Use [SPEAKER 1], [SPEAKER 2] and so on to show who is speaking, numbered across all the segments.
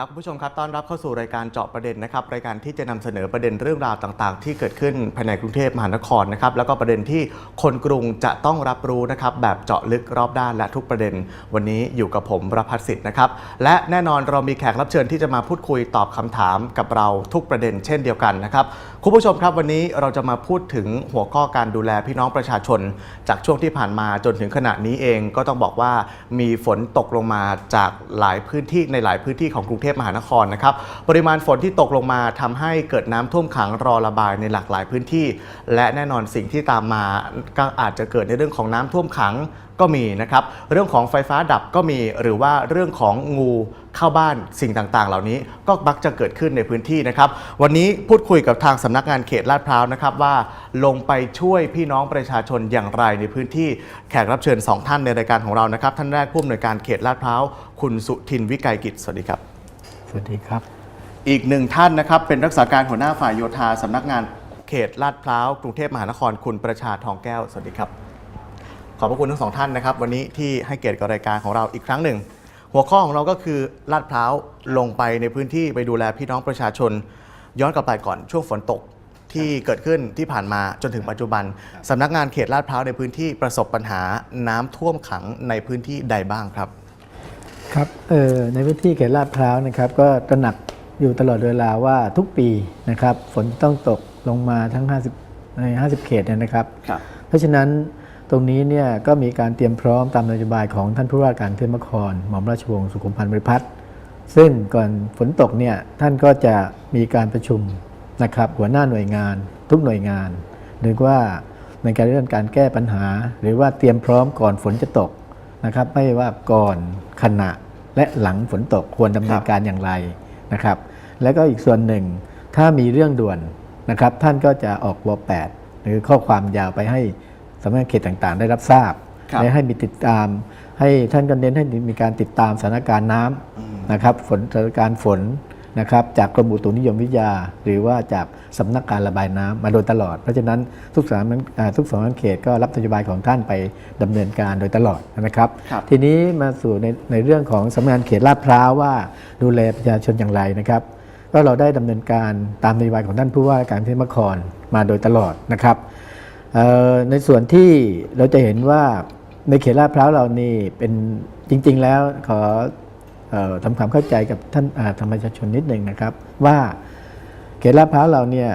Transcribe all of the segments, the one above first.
[SPEAKER 1] ครับคุณผู้ชมครับต้อนรับเข้าสู่รายการเจาะประเด็นนะครับรายการที่จะนำเสนอประเด็นเรื่องราวต่าง ๆ ที่เกิดขึ้นภายในกรุงเทพมหานครนะครับแล้วก็ประเด็นที่คนกรุงจะต้องรับรู้นะครับแบบเจาะลึกรอบด้านและทุกประเด็น วันนี้อยู่กับผมรพัฒสิทธิ์นะครับและแน่นอนเรามีแขกรับเชิญที่จะมาพูดคุยตอบคำถามกับเราทุกประเด็น เช่นเดียวกันนะครับคุณผู้ชมครับวันนี้เราจะมาพูดถึงหัวข้อการดูแลพี่น้องประชาชน จากช่วงที่ผ่านมาจนถึงขณะนี้เองก็ต้องบอกว่ามีฝนตกลงมาจากหลายพื้นที่ในหลายพื้นที่ของกรุงเทพมหานครนะครับปริมาณฝนที่ตกลงมาทำให้เกิดน้ำท่วมขังรอระบายในหลากหลายพื้นที่ และแน่นอนสิ่งที่ตามมาก็อาจจะเกิดในเรื่องของน้ำท่วมขังก็มีนะครับ เรื่องของไฟฟ้าดับก็มีหรือว่าเรื่องของงูเข้าบ้านสิ่งต่างๆ เหล่านี้ก็มักจะเกิดขึ้นในพื้นที่นะครับ วันนี้พูดคุยกับทางสำนักงานเขตลาดพร้าวนะครับว่าลงไปช่วยพี่น้องประชาชนอย่างไรในพื้นที่แขกรับเชิญ 2 ท่านในรายการของเรานะครับ ท่านแรกผู้อำนวยการเขตลาดพร้าวคุณสุทินวิกัยกิจสวัสดีครับ
[SPEAKER 2] สวัสดีครับ
[SPEAKER 1] อีกหนึ่งท่านนะครับ เป็นรักษาการหัวหน้าฝ่ายโยธาสำนักงานเขตลาดพร้าวกรุงเทพมหานครคุณประชาทองแก้ว สวัสดีครับ ขอบพระคุณทั้งสองท่านนะครับ วันนี้ที่ให้เกียรติกับรายการของเราอีกครั้งหนึ่ง หัวข้อของเราก็คือลาดพร้าวลงไปในพื้นที่ไปดูแลพี่น้องประชาชน ย้อนกลับไปก่อนช่วงฝนตกที่เกิดขึ้นที่ผ่านมาจนถึงปัจจุบันสำนักงานเขตลาดพร้าวในพื้นที่ประสบปัญหาน้ำท่วมขังในพื้นที่ใดบ้างครับ
[SPEAKER 2] ครับเอ่อในพื้นที่เขตลาดพร้าวนะครับก็ตระหนักอยู่ตลอดเวลาว่าทุกปีนะครับฝนต้องตกลงมาทั้ง 50ใน50 เขตเนี่ยนะครับ
[SPEAKER 1] ครับ
[SPEAKER 2] เพราะฉะนั้นตรงนี้เนี่ยก็มีการเตรียมพร้อมตามนโยบายของท่านผู้ว่าการเทพนครหม่อมราชวงศ์สุขุมพันธ์บริพัตรซึ่งก่อนฝนตกเนี่ยท่านก็จะมีการประชุมนะครับหัวหน้าหน่วยงาน ทุกหน่วยงานหรือว่าในการเรื่องการแก้ปัญหา หรือว่าเตรียมพร้อมก่อนฝนจะตก นะครับไม่ว่าก่อนขณะและหลังฝนตกควรดำเนินการอย่างไรนะครับ แล้วก็อีกส่วนหนึ่งถ้ามีเรื่องด่วนนะครับท่านก็จะออกว8หรือข้อความยาวไปให้สำนักงานเขตต่างๆ ได้รับทราบ
[SPEAKER 1] ครับ
[SPEAKER 2] และให้มีติดตาม ให้ท่านก็เน้นให้มีการติดตามสถานการณ์น้ำนะครับฝนสถานการณ์ฝน นะครับจากกรมอุตุนิยมวิทยา หรือว่าจากสำนักการระบายน้ำมาโดยตลอด เพราะฉะนั้นทุกสำนักอ่าทุกสำนักงานเขตก็รับนโยบายของท่านไปดำเนินการโดยตลอดนะครับ
[SPEAKER 1] ครับ
[SPEAKER 2] ทีนี้มาสู่ในในเรื่องของสำนักงานเขตลาดพร้าวว่าดูแลประชาชนอย่างไรนะครับก็เราได้ดำเนินการตามนโยบายของท่านผู้ว่าการกรุงเทพมหานครมาโดยตลอดนะครับเอ่อในส่วนที่เราจะเห็นว่าในเขตลาดพร้าวเรานี่เป็นจริง ๆ แล้วขอเออ ทำความเข้าใจกับท่านอ่าทางประชาชนนิดหนึ่งนะครับ ว่าเขตลาดพร้าวเราเนี่ย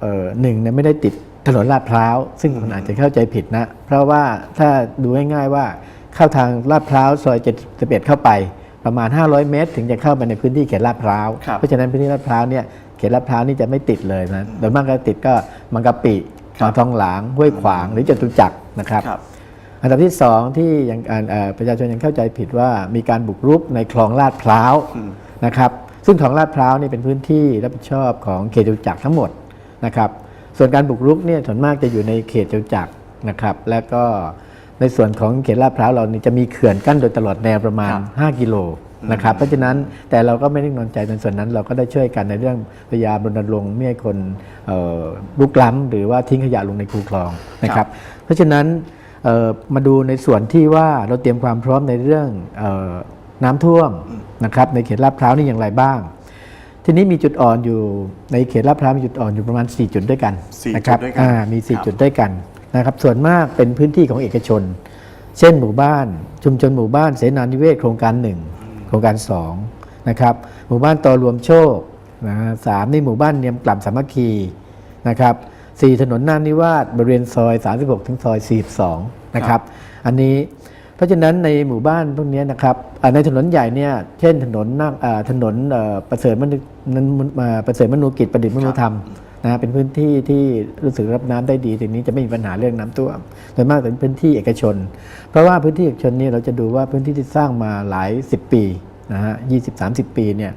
[SPEAKER 2] เอ่อหนึ่งเนี่ยไม่ได้ติดถนนลาดพร้าว ซึ่งมันอาจจะเข้าใจผิดนะ เพราะว่าถ้าดูง่ายๆว่าเข้าทางลาดพร้าวซอย71เข้าไปประมาณ 500 เมตร ถึงจะเข้าไปในพื้นที่เขตลาดพร้าว
[SPEAKER 1] ครับ
[SPEAKER 2] เพราะฉะนั้นพื้นที่ลาดพร้าวเนี่ยเขตลาดพร้าวนี่จะไม่ติดเลยนะโดยมากก็ติดก็มังกะปิ
[SPEAKER 1] ครับ
[SPEAKER 2] บางทองหลางห้วยขวางหรือจตุจักรนะครับ
[SPEAKER 1] ครับ
[SPEAKER 2] อันดับที่สองที่ยังอ่าเอ่อประชาชนยังเข้าใจผิดว่ามีการบุกรุกในคลองลาดพร้าว
[SPEAKER 1] อืม
[SPEAKER 2] นะครับซึ่งคลองลาดพร้าวนี่เป็นพื้นที่รับผิดชอบของเขตจตุจักรทั้งหมดนะครับส่วนการบุกรุกเนี่ยส่วนมากจะอยู่ในเขตจตุจักรนะครับแล้วก็ในส่วนของเขตลาดพร้าวเรานี่จะมีเขื่อนกั้นโดยตลอดแนวประมาณ
[SPEAKER 1] ครับ
[SPEAKER 2] 5กิโลนะครับเพราะฉะนั้นแต่เราก็ไม่ได้นอนใจในส่วนนั้น เราก็ได้ช่วยกันในเรื่องพยายามรณรงค์ไม่ให้คนเอ่อลุกล้ำหรือว่าทิ้งขยะลงในคูคลองนะครับเพราะฉะนั้นเอ่อ มาดูในส่วนที่ว่าเราเตรียมความพร้อมในเรื่องเออน้ำท่วมนะครับในเขตลาดพร้าวนี่อย่างไรบ้าง ทีนี้มีจุดอ่อนอยู่ในเขตลาดพร้าวมีจุดอ่อนอยู่ประมาณ 4 จุดด้วยกัน
[SPEAKER 1] สี่
[SPEAKER 2] นะครับ
[SPEAKER 1] จุดด้วยกัน
[SPEAKER 2] อ่ามี
[SPEAKER 1] ครับ
[SPEAKER 2] 4จุดด้วยกันนะครับส่วนมากเป็นพื้นที่ของเอกชน เช่นหมู่บ้าน ชุมชนหมู่บ้านเสนานิเวศโครงการ 1 โครงการ2นะครับหมู่บ้านต่อรวมโชคนะฮะสามนี่หมู่บ้านเนียมกล่ำสามัคคีนะครับ สี่ถนนน่านนิวาสบริเวณซอย 36 ถึงซอย 42 นะครับ อันนี้เพราะฉะนั้นในหมู่บ้านพวกเนี้ยนะครับอ่าในถนนใหญ่เนี่ยเช่นถนนนาคอ่าถนนเอ่อประเสริฐมนุนั้นอ่าประเสริฐมนูกิจประดิษฐ์มนุธรรมนะฮะเป็นพื้นที่ที่รู้สึกรับน้ำได้ดีทีนี้จะไม่มีปัญหาเรื่องน้ำท่วมโดยมากเป็นพื้นที่เอกชน เพราะว่าพื้นที่เอกชนนี่เราจะดูว่าพื้นที่ที่สร้างมาหลาย 10 ปีนะฮะยี่สิบสามสิบปีเนี่ย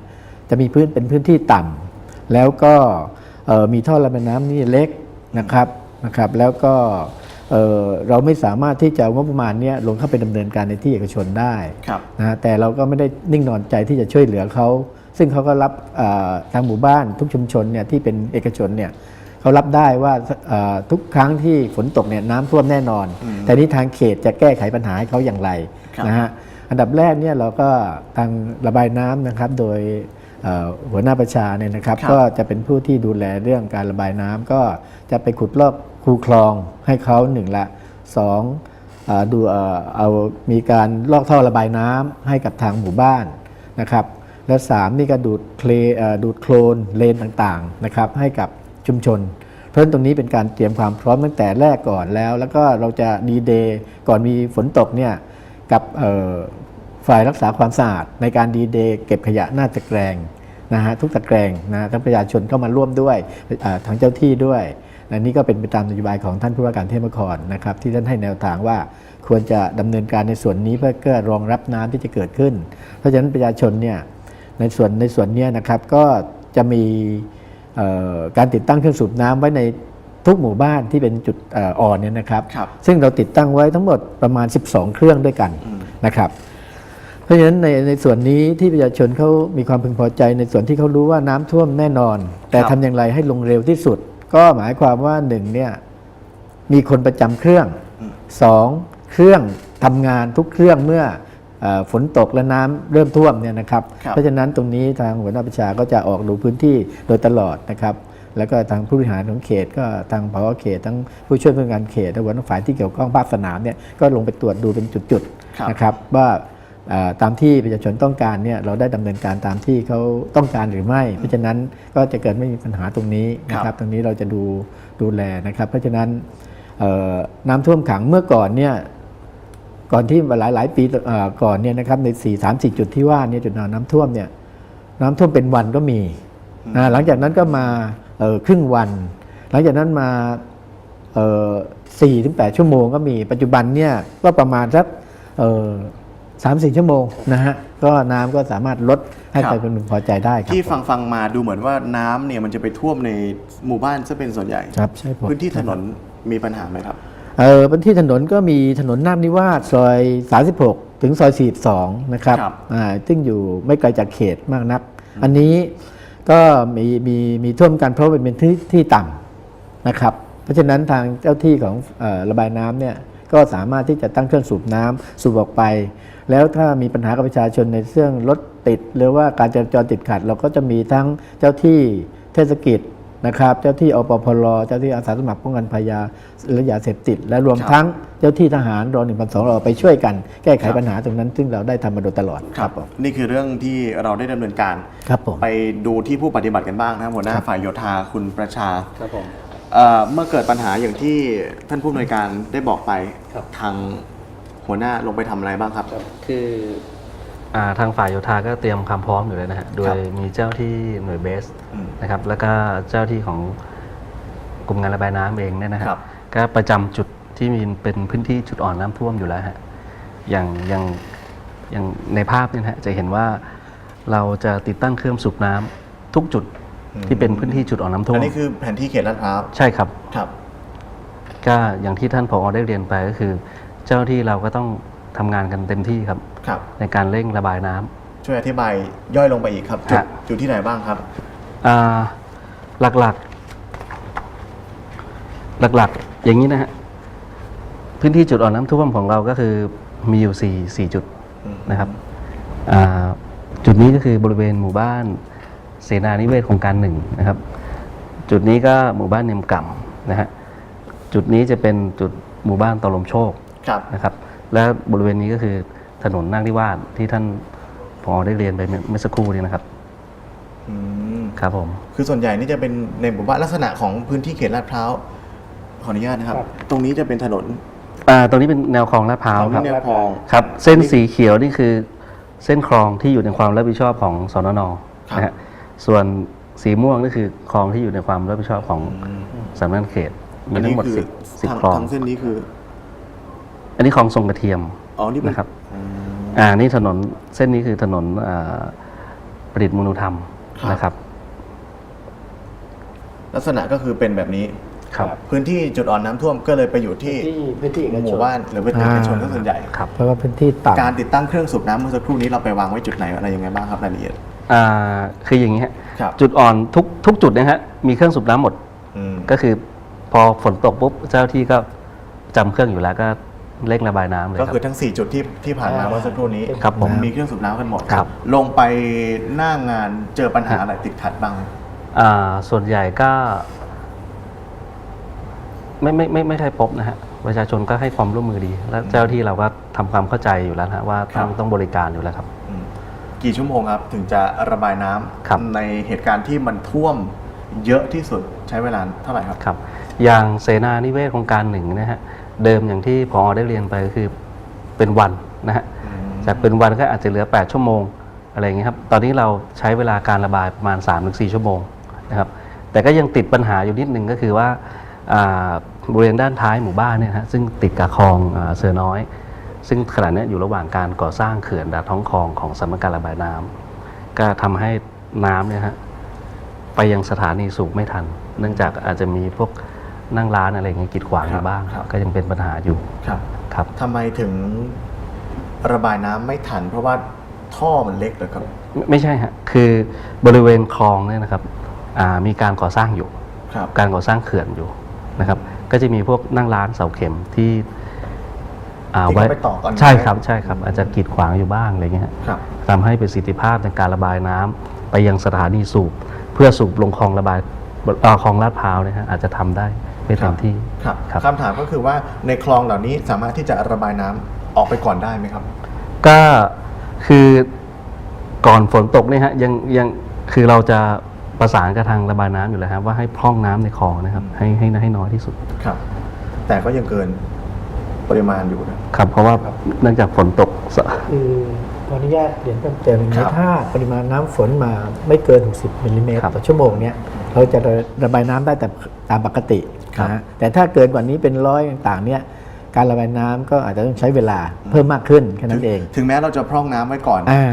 [SPEAKER 2] จะมีพื้นเป็นพื้นที่ต่ำแล้วก็เอ่อมีท่อระบายน้ำนี่เล็ก นะครับนะครับ แล้วก็เอ่อเราไม่สามารถที่จะเอางบประมาณเนี้ลงเข้าไปดำเนินการในที่เอกชนได้
[SPEAKER 1] ครับ
[SPEAKER 2] นะฮะแต่เราก็ไม่ได้นิ่งนอนใจที่จะช่วยเหลือเขาซึ่งเขาก็รับเอ่อทางหมู่บ้านทุกชุมชนเนี่ยที่เป็นเอกชนเนี่ยเขารับได้ว่าเอ่อทุกครั้งที่ฝนตกเนี่ยน้ำท่วมแน่นอน
[SPEAKER 1] อืม
[SPEAKER 2] แต่นี่ทางเขตจะแก้ไขปัญหาให้เขาอย่างไร
[SPEAKER 1] ครับ
[SPEAKER 2] นะฮะอันดับแรกเนี่ยเราก็ทางระบายน้ำนะครับโดยเอ่อ หัวหน้าประชาเนี่ยนะครับ
[SPEAKER 1] ครับ
[SPEAKER 2] ก็จะเป็นผู้ที่ดูแลเรื่องการระบายน้ำก็จะไปขุดลอกคูคลองให้เขาหนึ่งละสองเอ่อดูเอ่อเอามีการลอกท่อระบายน้ำให้กับทางหมู่บ้านนะครับ และสามนี่ก็ดูดเคลเอ่อดูดโคลนเลนต่างๆนะครับให้กับชุมชน เพราะฉะนั้นตรงนี้เป็นการเตรียมความพร้อมตั้งแต่แรกก่อนแล้ว แล้วก็เราจะดีเดย์ก่อนมีฝนตกเนี่ยกับเอ่อ ฝ่ายรักษาความสะอาดในการดีเดย์เก็บขยะหน้าตะแกรงนะฮะทุกตะแกรงนะทั้งประชาชนเข้ามาร่วมด้วยอ่าทางเจ้าที่ด้วยอันนี้ก็เป็นไปตามนโยบายของท่านผู้ว่าการเทพนครนะครับที่ท่านให้แนวทางว่าควรจะดำเนินการในส่วนนี้เพื่อเพื่อรองรับน้ำที่จะเกิดขึ้น เพราะฉะนั้นประชาชนเนี่ยในส่วนในส่วนเนี้ยนะครับก็จะมีเอ่อการติดตั้งเครื่องสูบน้ำไว้ในทุกหมู่บ้านที่เป็นจุดเอ่ออ่อนเนี่ยนะครับ
[SPEAKER 1] ครับ
[SPEAKER 2] ซึ่งเราติดตั้งไว้ทั้งหมดประมาณ 12 เครื่องด้วยกันนะครับเพ ราะฉะนั้นในในส่วนนี้ที่ประชาชนเขามีความพึงพอใจ ในส่วนที่เขารู้ว่าน้ำท่วมแน่นอน แต่
[SPEAKER 1] ครับ
[SPEAKER 2] ทำอย่างไรให้ลงเร็วที่สุด ก็หมายความว่าหนึ่งเนี่ยมีคนประจำเครื่องสองเครื่องทำงานทุกเครื่องเมื่อเออฝนตกและน้ำเริ่มท่วมเนี่ยนะครับ
[SPEAKER 1] ครับ
[SPEAKER 2] เพราะฉะนั้นตรงนี้ทางหัวหน้าประชาก็จะออกดูพื้นที่โดยตลอดนะครับแล้วก็ทางผู้บริหารของเขตก็ทางผอเขตทั้งผู้ช่วยผู้การเขตและหัวหน้าฝ่ายที่เกี่ยวข้องภาคสนามเนี่ยก็ลงไปตรวจดูเป็นจุด
[SPEAKER 1] ครับ
[SPEAKER 2] ๆนะครับว่าเอ่อ ตามที่ประชาชนต้องการเนี่ยเราได้ดำเนินการตามที่เขาต้องการหรือไม่ เพราะฉะนั้นก็จะเกิดไม่มีปัญหาตรงนี้นะค
[SPEAKER 1] ครั
[SPEAKER 2] รับบตรงนี้เราจะดูดูแลนะครับ เพราะฉะนั้นเอ่อน้ำท่วมขังเมื่อก่อนเนี่ยก่อนที่หลายหลายๆปีเอ่อก่อนเนี่ยนะครับใน4 3 4จุดที่ว่าเนี่ยจุดน้ำท่วมเนี่ยน้ำท่วมเป็นวันก็มีนะหลังจากนั้นก็มาเอ่อครึ่งวัน หลังจากนั้นมาสี่ถึงแปดชั่วโมงก็มีปัจจุบันเนี่ยก็ประมาณสัก สามสี่ชั่วโมงนะฮะก็น้ำก็สามารถลดให้
[SPEAKER 1] ครับ
[SPEAKER 2] ไปเป็นพึงพอใจได้ครับ
[SPEAKER 1] ที่ฟังฟังมาดูเหมือนว่าน้ำเนี่ยมันจะไปท่วมในหมู่บ้านซะเป็นส่วนใหญ่
[SPEAKER 2] ครับใช่ผม
[SPEAKER 1] พื้นที่ถนนมีปัญหาไหมครับ
[SPEAKER 2] เออพื้นที่ถนนก็มีถนนนาบนิวาสซอย 36 ถึงซอย 42 นะครับ
[SPEAKER 1] ครับ
[SPEAKER 2] อ่าซึ่งอยู่ไม่ไกลจากเขตมากนัก อันนี้ก็มีมีมีท่วมกันเพราะมันเป็นที่ที่ต่ำนะครับ เพราะฉะนั้นทางเจ้าที่ของเออระบายน้ำเนี่ย ก็สามารถที่จะตั้งเครื่องสูบน้ำสูบออกไป แล้วถ้ามีปัญหากับประชาชนในเรื่องรถติด หรือว่าการจราจรติดขัด เราก็จะมีทั้งเจ้าที่เทศกิจนะครับเจ้าที่อปพลเจ้าที่อาสาสมัครป้องกันภัยยาและยาเสพติด และรวม
[SPEAKER 1] ครับ
[SPEAKER 2] ทั้งเจ้าที่ทหารรอหนึ่งพันสองเราไปช่วยกันแก้ไข
[SPEAKER 1] ครับ
[SPEAKER 2] ปัญหาตรงนั้น ซึ่งเราได้ทำมาโดยตลอดผม
[SPEAKER 1] นี่คือเรื่องที่เราได้ดำเนินการ
[SPEAKER 2] ครับผม
[SPEAKER 1] ไปดูที่ผู้ปฏิบัติกันบ้างนะครับหัวหน้าฝ่ายโยธาคุณประชา
[SPEAKER 3] ครับผม
[SPEAKER 1] เอ่อเมื่อเกิดปัญหาอย่างที่ท่านผู้อำนวยการได้บอกไป
[SPEAKER 3] ครับ
[SPEAKER 1] ทางหัวหน้าลงไปทำอะไรบ้างครับ
[SPEAKER 3] คืออ่าทางฝ่ายโยธาก็เตรียมความพร้อมอยู่เลยนะฮะ โด
[SPEAKER 1] ครั
[SPEAKER 3] ย
[SPEAKER 1] บ
[SPEAKER 3] มีเจ้าที่หน่วยเบส
[SPEAKER 1] อืม
[SPEAKER 3] นะครับ แล้วก็เจ้าที่ของกลุ่มงานระบายน้ำเองเนี่ยนะฮะ
[SPEAKER 1] ครับ
[SPEAKER 3] ก็ประจำจุดที่มีเป็นพื้นที่จุดอ่อนน้ำท่วมอยู่แล้วฮะ อย่างอย่างอย่างในภาพเนี่ยนะฮะจะเห็นว่าเราจะติดตั้งเครื่องสูบน้ำทุกจุด ที่เป็นพื้นที่จุดอ่อนน้ำท่ว
[SPEAKER 1] อั
[SPEAKER 3] ม
[SPEAKER 1] นนี้คือแผนที่เขตลาดพร้าว
[SPEAKER 3] ใช่ครับ
[SPEAKER 1] ครับ
[SPEAKER 3] ก็อย่างที่ท่านผอได้เรียนไปก็คือ เจ้าที่เราก็ต้องทำงานกันเต็มที่ครับ
[SPEAKER 1] ครับ
[SPEAKER 3] ในการเร่งระบายน้ำ
[SPEAKER 1] ช่วยอธิบายย่อยลงไปอีกครับจุด
[SPEAKER 3] ฮะ
[SPEAKER 1] จุดที่ไหนบ้างครับ
[SPEAKER 3] อ่าหลักๆหลักๆ อย่างนี้นะฮะพื้นที่จุดอ่อนน้ำท่วมของเราก็คือมีอยู่สี่สี่จุด
[SPEAKER 1] อืม
[SPEAKER 3] นะครับอ่าจุดนี้ก็คือบริเวณหมู่บ้าน เสนานิเวศโครงการหนึ่งนะครับ จุดนี้ก็หมู่บ้านเนมก่ำนะฮะจุดนี้จะเป็นจุดหมู่บ้านตอลมโชค
[SPEAKER 1] ครับ
[SPEAKER 3] นะครับ และบริเวณนี้ก็คือถนนนาคนิวาสที่ท่านพอได้เรียนไปเมื่อเมื่อสักครู่นี้นะครับ
[SPEAKER 1] อืม
[SPEAKER 3] ครับผม
[SPEAKER 1] คือส่วนใหญ่นี่จะเป็นในหมู่บ้านลักษณะของพื้นที่เขตลาดพร้าวขออนุญาตนะครับ ตรงนี้จะเป็นถนน
[SPEAKER 3] อ่าตรงนี้เป็นแนวคลองลาดพร้าวครับ
[SPEAKER 1] แนวคลอง
[SPEAKER 3] ครับ เส้นสีเขียวนี่คือเส้นคลองที่อยู่ในความรับผิดชอบของสนน
[SPEAKER 1] ครับ
[SPEAKER 3] นะฮะ ส่วนสีม่วงนี่คือคลองที่อยู่ในความรับผิดชอบของสำนักงานเขตมีทั้งหมด
[SPEAKER 1] อันนี้
[SPEAKER 3] สิบ
[SPEAKER 1] คือ
[SPEAKER 3] สิบ
[SPEAKER 1] ทาง
[SPEAKER 3] คลอง
[SPEAKER 1] ทางเส้นนี้คือ
[SPEAKER 3] อันนี้คลองทรงกระเทียม
[SPEAKER 1] อ๋อนี่เป็
[SPEAKER 3] นะครับ
[SPEAKER 1] อืม
[SPEAKER 3] อ่านี่ถนนเส้นนี้คือถนนอ่าประดิษฐ์มนุธรรม
[SPEAKER 1] ครับ
[SPEAKER 3] นะครับ
[SPEAKER 1] ลักษณะก็คือเป็นแบบนี้
[SPEAKER 3] ครับ
[SPEAKER 1] พื้นที่จุดอ่อนน้ำท่วมก็เลยไปอยู่ที่
[SPEAKER 2] พื้นที่เอกชน
[SPEAKER 1] หมู่บ้านหรือเป็นเอกชนก็ส่วนใหญ่
[SPEAKER 3] ครับ
[SPEAKER 2] เพราะว่าพื้นที่ต่ำ
[SPEAKER 1] การติดตั้งเครื่องสูบน้ำเมื่อสักครู่นี้เราไปวางไว้จุดไหนอะไรยังไงบ้างครับรายละเอียด
[SPEAKER 3] อ่าคืออย่างนี้ฮะ
[SPEAKER 1] ครับ
[SPEAKER 3] จุดอ่อนทุกทุกจุดเนะฮะมีเครื่องสูบน้ำหมด
[SPEAKER 1] อืม
[SPEAKER 3] ก็คือพอฝนตกปุ๊บเจ้าที่ก็จำเครื่องอยู่แล้วก็เร่งระบายน้ำเลย
[SPEAKER 1] ก็
[SPEAKER 3] ครั
[SPEAKER 1] คือบทั้ง 4 จุดที่ที่ผ่านมา
[SPEAKER 2] อ่า
[SPEAKER 1] เมื่อสักครู่นี้
[SPEAKER 3] ครับผม
[SPEAKER 1] มีเครื่องสูบน้ำกันหมด
[SPEAKER 3] ครับ
[SPEAKER 1] ลงไปหน้างานเจอปัญหาอะไรติดขัดบ้าง
[SPEAKER 3] อ่าส่วนใหญ่ก็ ไม่ไม่ไม่ไม่เคยพบนะฮะประชาชนก็ให้ความร่วมมือดี แล้วเจ้าที่เราก็ทำความเข้าใจอยู่แล้วนะฮะว่า
[SPEAKER 1] ครั
[SPEAKER 3] ต้อบงต้องบริการอยู่แล้วครับ
[SPEAKER 1] อืม กี่ชั่วโมงครับ ถึงจะระบายน้ำ
[SPEAKER 3] ครับ
[SPEAKER 1] ในเหตุการณ์ที่มันท่วมเยอะที่สุดใช้เวลาเท่าไหร่ครับ
[SPEAKER 3] ครับอย่างเสนานิเวศโครงการหนึ่งนะฮะเดิมอย่างที่พอได้เรียนไปก็คือเป็นวันนะฮะ
[SPEAKER 1] อืม
[SPEAKER 3] จากเป็นวันก็อาจจะเหลือ 8 ชั่วโมงอะไรอย่างเงี้ยครับตอนนี้เราใช้เวลาการระบายประมาณ 3-4 ชั่วโมงนะครับแต่ก็ยังติดปัญหาอยู่นิดนึงก็คือว่าอ่าบริเวณด้านท้ายหมู่บ้านเนี่ยนะฮะซึ่งติดกับคลองอาเสือน้อย ซึ่งขณะเนี้ยอยู่ระหว่างการก่อสร้างเขื่อนดาดท้องคลองของสำนักการระบายน้ำก็ทำให้น้ำเนี่ยฮะไปยังสถานีสูบไม่ทัน เนื่องจากอาจจะมีพวกนั่งร้านอะไรอย่างเงี้ยกีดขวางอยู่บ้าง
[SPEAKER 1] ครับ
[SPEAKER 3] ก็ยังเป็นปัญหาอยู่
[SPEAKER 1] ครับ
[SPEAKER 3] ครับ
[SPEAKER 1] ทำไมถึงระบายน้ำไม่ทัน เพราะว่าท่อมันเล็กเลยครับ
[SPEAKER 3] ไม่ไม่ใช่ฮะคือบริเวณคลองเนี่ยนะครับอ่ามีการก่อสร้างอยู่
[SPEAKER 1] ครับ
[SPEAKER 3] การก่อสร้างเขื่อนอยู่นะครับ ก็จะมีพวกนั่งร้านเสาเข็มที่อ่า
[SPEAKER 1] ที่
[SPEAKER 3] ไว้
[SPEAKER 1] เขาไปต่อกัน
[SPEAKER 3] ใช่ครับใช่ครับอาจจะกีดขวางอยู่บ้างอะไรเงี้ยฮะ
[SPEAKER 1] ครับ
[SPEAKER 3] ทำให้ประสิทธิภาพในการระบายน้ำไปยังสถานีสูบ เพื่อสูบลงคลองระบายเอ่อคลองลาดพร้าวนะฮะอาจจะทำได้ไม่เต็มที่
[SPEAKER 1] ครับ
[SPEAKER 3] ครับ
[SPEAKER 1] คำถามก็คือว่าในคลองเหล่านี้สามารถที่จะระบายน้ำออกไปก่อนได้ไหมครับ
[SPEAKER 3] ก็คือก่อนฝนตกเนี่ยฮะยังยังคือเราจะประสานกับทางระบายน้ำอยู่แล้วครับว่าให้พร่องน้ำในคลองนะครับ ให้ให้ให้น้อยที่สุด
[SPEAKER 1] ครับ แต่ก็ยังเกิน ปริมาณอยู่นะ
[SPEAKER 3] ครับเพราะว่าเนื่องจากฝนตกส
[SPEAKER 2] คือขออนุญาตเรียนเพิ่มเติมอย่าง
[SPEAKER 1] ครั
[SPEAKER 2] นี้
[SPEAKER 1] บ
[SPEAKER 2] ถ้าปริมาณน้ำฝนมาไม่เกิน 60มิลลิเมตร
[SPEAKER 3] ครับ
[SPEAKER 2] ต่อชั่วโมงเนี่ยเราจะระบายน้ำได้แต่ตามปกติ
[SPEAKER 1] ครับ
[SPEAKER 2] นะฮะแต่ถ้าเกินกว่านี้เป็นร้อยต่างๆเนี่ยการระบายน้ำก็อาจจะต้องใช้เวลาเพิ่มมากขึ้นแค่นั้นเอง
[SPEAKER 1] ถึงแม้เราจะพร่องน้ำไว้ก่อน
[SPEAKER 2] อ่า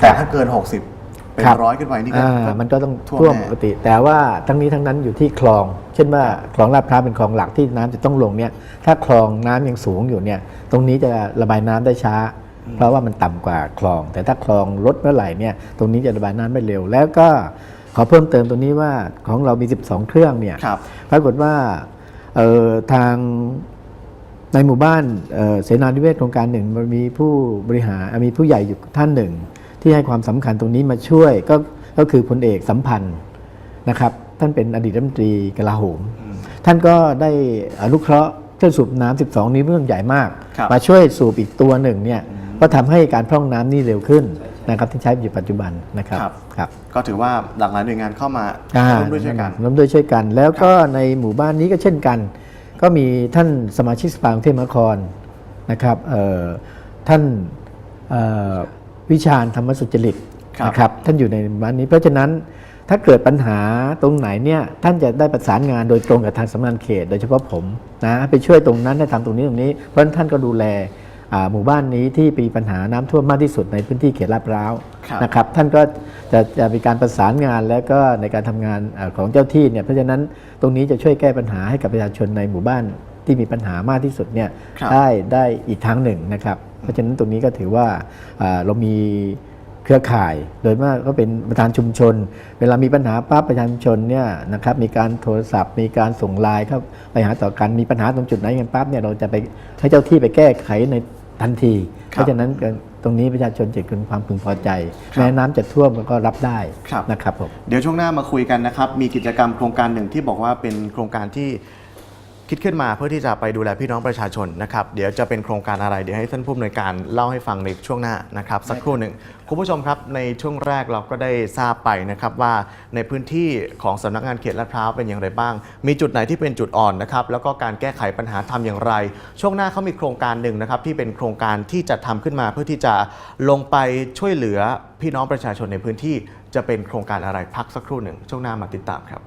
[SPEAKER 1] แต่ถ้าเกิน 60 เป็น
[SPEAKER 2] ครับ
[SPEAKER 1] ร้อยขึ้นไปนี่ก็
[SPEAKER 2] อ่า
[SPEAKER 1] ก็
[SPEAKER 2] มันก็ต้อง
[SPEAKER 1] ท่วม
[SPEAKER 2] ท่วม
[SPEAKER 1] แน่
[SPEAKER 2] ปกติ แต่ว่าทั้งนี้ทั้งนั้นอยู่ที่คลอง เช่นว่าคลองลาดพร้าวเป็นคลองหลักที่น้ำจะต้องลงเนี่ยถ้าคลองน้ำยังสูงอยู่เนี่ยตรงนี้จะระบายน้ำได้ช้า เพราะว่ามันต่ำกว่าคลอง แต่ถ้าคลองลดเมื่อไหร่เนี่ยตรงนี้จะระบายน้ำได้เร็ว แล้วก็ขอเพิ่มเติมตรงนี้ว่าของเรามี 12 เครื่องเนี่ย
[SPEAKER 1] ครับ
[SPEAKER 2] ปรากฏว่าเอ่อทางในหมู่บ้านเอ่อเสนานิเวศโครงการหนึ่งมันมีผู้บริหารอะมีผู้ใหญ่อยู่ท่านหนึ่ง ที่ให้ความสำคัญตรงนี้มาช่วยก็ก็คือพลเอกสัมพันธ์นะครับท่านเป็นอดีตรัฐมนตรีกลาโหม ท่านก็ได้อนุเคราะห์เครื่องสูบน้ำ12นี้เรื่องใหญ่มาก
[SPEAKER 1] ครับ
[SPEAKER 2] มาช่วยสูบอีกตัวหนึ่งเนี่ยก็ทำให้การพร่องน้ำนี่เร็วขึ้นนะครับที่ใช้อยู่ปัจจุบันนะครับ
[SPEAKER 1] ครับ
[SPEAKER 2] ครับ
[SPEAKER 1] ก็ถือว่าหลากหลายหน่วยงานเข้ามา
[SPEAKER 2] อ่า
[SPEAKER 1] ร่วมด้วยช่วยกัน
[SPEAKER 2] ร่วมด้วยช่วยกัน แล้วก็ในหมู่บ้านนี้ก็เช่นกัน ก็มีท่านสมาชิกสภากรุงเทพมหานครนะครับเอ่อท่านเอ่อ วิชาญธรรมสุจริต
[SPEAKER 1] ครับ
[SPEAKER 2] นะครับท่านอยู่ในหมู่บ้านนี้ เพราะฉะนั้นถ้าเกิดปัญหาตรงไหนเนี่ยท่านจะได้ประสานงานโดยตรงกับทางสำนักงานเขต โดยเฉพาะผมนะไปช่วยตรงนั้นให้ทำตรงนี้ตรงนี้ เพราะฉะนั้นท่านก็ดูแลอ่าหมู่บ้านนี้ที่มีปัญหาน้ำท่วมมากที่สุดในพื้นที่เขตลาดพร้าว
[SPEAKER 1] ครับ
[SPEAKER 2] นะครับท่านก็จะจะมีการประสานงานแล้วก็ในการทำงานเอ่อของเจ้าที่เนี่ยเพราะฉะนั้นตรงนี้จะช่วยแก้ปัญหาให้กับประชาชนในหมู่บ้านที่มีปัญหามากที่สุดเนี่ย
[SPEAKER 1] ครับ
[SPEAKER 2] ได้ได้อีกทางหนึ่งนะครับ เพราะฉะนั้นตรงนี้ก็ถือว่าอ่าเรามีเครือข่ายโดยมากก็เป็นประธานชุมชน เวลามีปัญหาปั๊บประธานชุมชนเนี่ยนะครับมีการโทรศัพท์ มีการส่งไลน์เข้าไปหาต่อกันมีปัญหาตรงจุดไหนกันปั๊บเนี่ยเราจะไปให้เจ้าที่ไปแก้ไขในทันที เพราะฉะนั้นตรงนี้ประชาชนจะเกิดความพึงพอใจ
[SPEAKER 1] ครับ
[SPEAKER 2] แม้น้ำจะท่วมก็รับได้
[SPEAKER 1] ครับ
[SPEAKER 2] นะครับผม
[SPEAKER 1] เดี๋ยวช่วงหน้ามาคุยกันนะครับ มีกิจกรรมโครงการหนึ่งที่บอกว่าเป็นโครงการที่ คิดขึ้นมาเพื่อที่จะไปดูแลพี่น้องประชาชนนะครับเดี๋ยวจะเป็นโครงการอะไรเดี๋ยวให้ท่านผู้อำนวยการเล่าให้ฟังในช่วงหน้านะครับสักครู่หนึ่งคุณผู้ชมครับในช่วงแรกเราก็ได้ทราบไปนะครับว่าในพื้นที่ของสำนักงานเขตลาดพร้าวเป็นอย่างไรบ้าง มีจุดไหนที่เป็นจุดอ่อนนะครับแล้วก็การแก้ไขปัญหาทำอย่างไร ช่วงหน้าเขามีโครงการหนึ่งนะครับที่เป็นโครงการที่จะทำขึ้นมาเพื่อที่จะลงไปช่วยเหลือพี่น้องประชาชนในพื้นที่จะเป็นโครงการอะไรพักสักครู่หนึ่งช่วงหน้ามาติดตามครับ